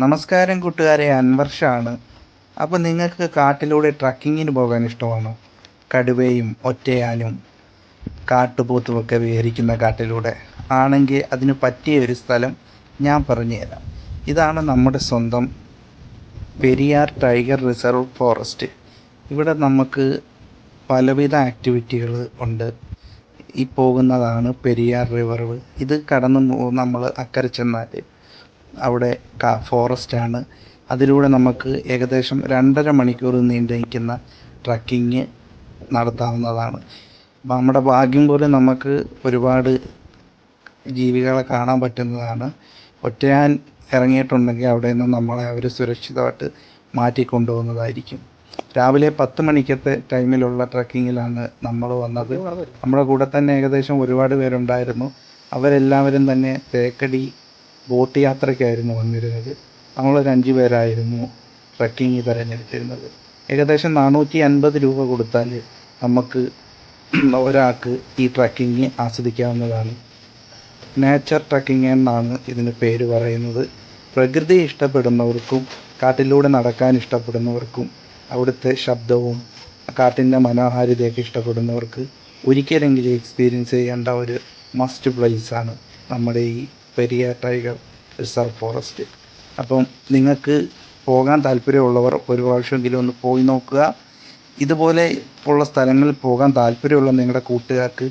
നമസ്കാരം കൂട്ടുകാരെ അൻവർഷാണ്. അപ്പോൾ നിങ്ങൾക്ക് കാട്ടിലൂടെ ട്രക്കിങ്ങിന് പോകാൻ ഇഷ്ടമാണോ? കടുവയും ഒറ്റയാനും കാട്ടുപോത്തുമൊക്കെ വിഹരിക്കുന്ന കാട്ടിലൂടെ. ആണെങ്കിൽ അതിന് പറ്റിയ ഒരു സ്ഥലം ഞാൻ പറഞ്ഞു തരാം. ഇതാണ് നമ്മുടെ സ്വന്തം പെരിയാർ ടൈഗർ റിസർവ് ഫോറസ്റ്റ്. ഇവിടെ നമുക്ക് പലവിധ ആക്ടിവിറ്റികൾ ഉണ്ട്. ഈ പോകുന്നതാണ് പെരിയാർ റിവർ. ഇത് കടന്നു നമ്മൾ അക്കരെ ചെന്നാൽ അവിടെ ഫോറസ്റ്റാണ് അതിലൂടെ നമുക്ക് ഏകദേശം രണ്ടര മണിക്കൂർ നീണ്ടു നിൽക്കുന്ന ട്രക്കിങ് നടത്താവുന്നതാണ് നമ്മുടെ ഭാഗ്യം പോലെ നമുക്ക് ഒരുപാട് ജീവികളെ കാണാൻ പറ്റുന്നതാണ്. ഒറ്റയാൻ ഇറങ്ങിയിട്ടുണ്ടെങ്കിൽ അവിടെ നിന്ന് നമ്മളെ അവർ സുരക്ഷിതമായിട്ട് മാറ്റി കൊണ്ടുപോകുന്നതായിരിക്കും രാവിലെ പത്ത് മണിക്കത്തെ ടൈമിലുള്ള ട്രക്കിങ്ങിലാണ് നമ്മൾ വന്നത്. നമ്മുടെ കൂടെ തന്നെ ഏകദേശം ഒരുപാട് പേരുണ്ടായിരുന്നു. അവരെല്ലാവരും തന്നെ തേക്കടി ബോട്ട് യാത്രയ്ക്കായിരുന്നു വന്നിരുന്നത്. ഞങ്ങളൊരു അഞ്ച് പേരായിരുന്നു ട്രക്കിംഗ് തിരഞ്ഞെടുത്തിരുന്നത്. ഏകദേശം നാനൂറ്റി അൻപത് രൂപ കൊടുത്താൽ നമുക്ക് ഒരാൾക്ക് ഈ ട്രക്കിങ് ആസ്വദിക്കാവുന്നതാണ്. നേച്ചർ ട്രക്കിംഗ് എന്നാണ് ഇതിന് പേര് പറയുന്നത്. പ്രകൃതി ഇഷ്ടപ്പെടുന്നവർക്കും കാട്ടിലൂടെ നടക്കാൻ ഇഷ്ടപ്പെടുന്നവർക്കും അവിടുത്തെ ശബ്ദവും കാട്ടിന്റെ മനോഹാരിതയൊക്കെ ഇഷ്ടപ്പെടുന്നവർക്ക് ഒരിക്കലെങ്കിലും എക്സ്പീരിയൻസ് ചെയ്യേണ്ട ഒരു മസ്റ്റ് പ്ലേസാണ് നമ്മുടെ ഈ പെരിയാർ ടൈഗർ റിസർവ് ഫോറസ്റ്റ്. അപ്പം നിങ്ങൾക്ക് പോകാൻ താല്പര്യമുള്ളവർ ഒരു പ്രാവശ്യമെങ്കിലും ഒന്ന് പോയി നോക്കുക. ഇതുപോലെ ഉള്ള സ്ഥലങ്ങളിൽ പോകാൻ താല്പര്യമുള്ള നിങ്ങളുടെ കൂട്ടുകാർക്ക്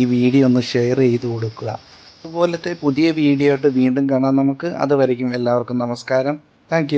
ഈ വീഡിയോ ഒന്ന് ഷെയർ ചെയ്ത് കൊടുക്കുക. അതുപോലത്തെ പുതിയ വീഡിയോ ആയിട്ട് വീണ്ടും കാണാം നമുക്ക്. അതുവരയ്ക്കും എല്ലാവർക്കും നമസ്കാരം. താങ്ക്